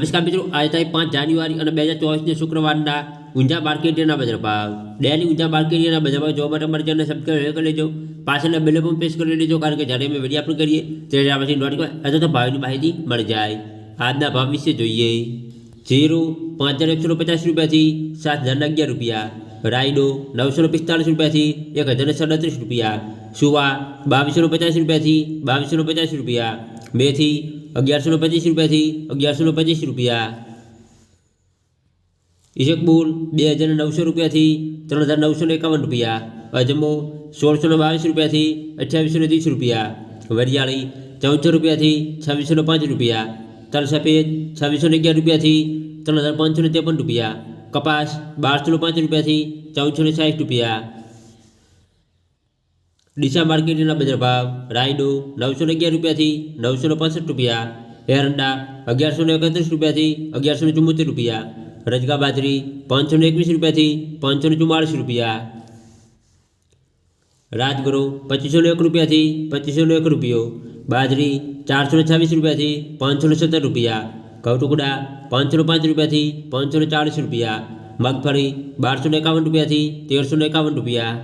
નમસ્કાર મિત્રો આજે તારીખ પાંચ જાન્યુઆરી અને બે હજાર ચોવીસને શુક્રવારના ઊંઝા માર્કેટના બજાર ભાવ ડેલી ઊંઝા માર્કેટના બજાર ભાવ જોવા માટે અમારી ચેનલ સબસ્ક્રાઈબ કરી લેજો પાછળના બેલ પણ પ્રેસ કરી લેજો કારણ કે જ્યારે અમે વિડીયો અપલોડ કરીએ ત્યારે આ પછી નોટિફિકેશન અથવા તો ભાવની માહિતી મળી જાય આજના ભાવ વિશે જોઈએ જીરું પાંચ હજાર એકસો પચાસ રૂપિયાથી સાત હજાર અગિયાર રૂપિયા રાયડો નવસો પિસ્તાળીસ રૂપિયાથી એક હજાર સડત્રીસ રૂપિયા સુવા બાવીસો પચાસ રૂપિયાથી બાવીસો પચાસ રૂપિયા મેથી અગિયારસો પચીસ રૂપિયાથી અગિયારસો પચીસ રૂપિયા ઈશકબુલ બે હજાર નવસો રૂપિયાથી ત્રણ હજાર નવસો એકાવન રૂપિયા અજમો સોળસો બાવીસ રૂપિયાથી અઠ્યાવીસો ત્રીસ રૂપિયા વરિયાળી ચૌદસો રૂપિયાથી છવ્વીસો પાંચ રૂપિયા તલ સફેદ છવ્વીસો અગિયાર રૂપિયાથી ત્રણ હજાર પાંચસો ત્રેપન રૂપિયા કપાસ બારસો પાંચ રૂપિયાથી ચૌદસો સાઠ રૂપિયા ડીસા માર્કેટના બજાર ભાવ રાયડો નવસો અગિયાર રૂપિયાથી નવસો પાસઠ રૂપિયા એરંડા અગિયારસો એકત્રીસ રૂપિયાથી અગિયારસો ચુમ્મોતેર રૂપિયા રજગા બાજરી પાંચસો એકવીસ રૂપિયાથી પાંચસો ચુમ્માળીસ રૂપિયા રાજગરો પચીસો એક રૂપિયાથી પચીસો એક રૂપિયો બાજરી ચારસો છવ્વીસ રૂપિયાથી પાંચસો સત્તર રૂપિયા ઘઉં ટુકડા પાંચસો પાંચ રૂપિયાથી પાંચસો ચાળીસ રૂપિયા મગફળી બારસો એકાવન રૂપિયાથી તેરસો એકાવન રૂપિયા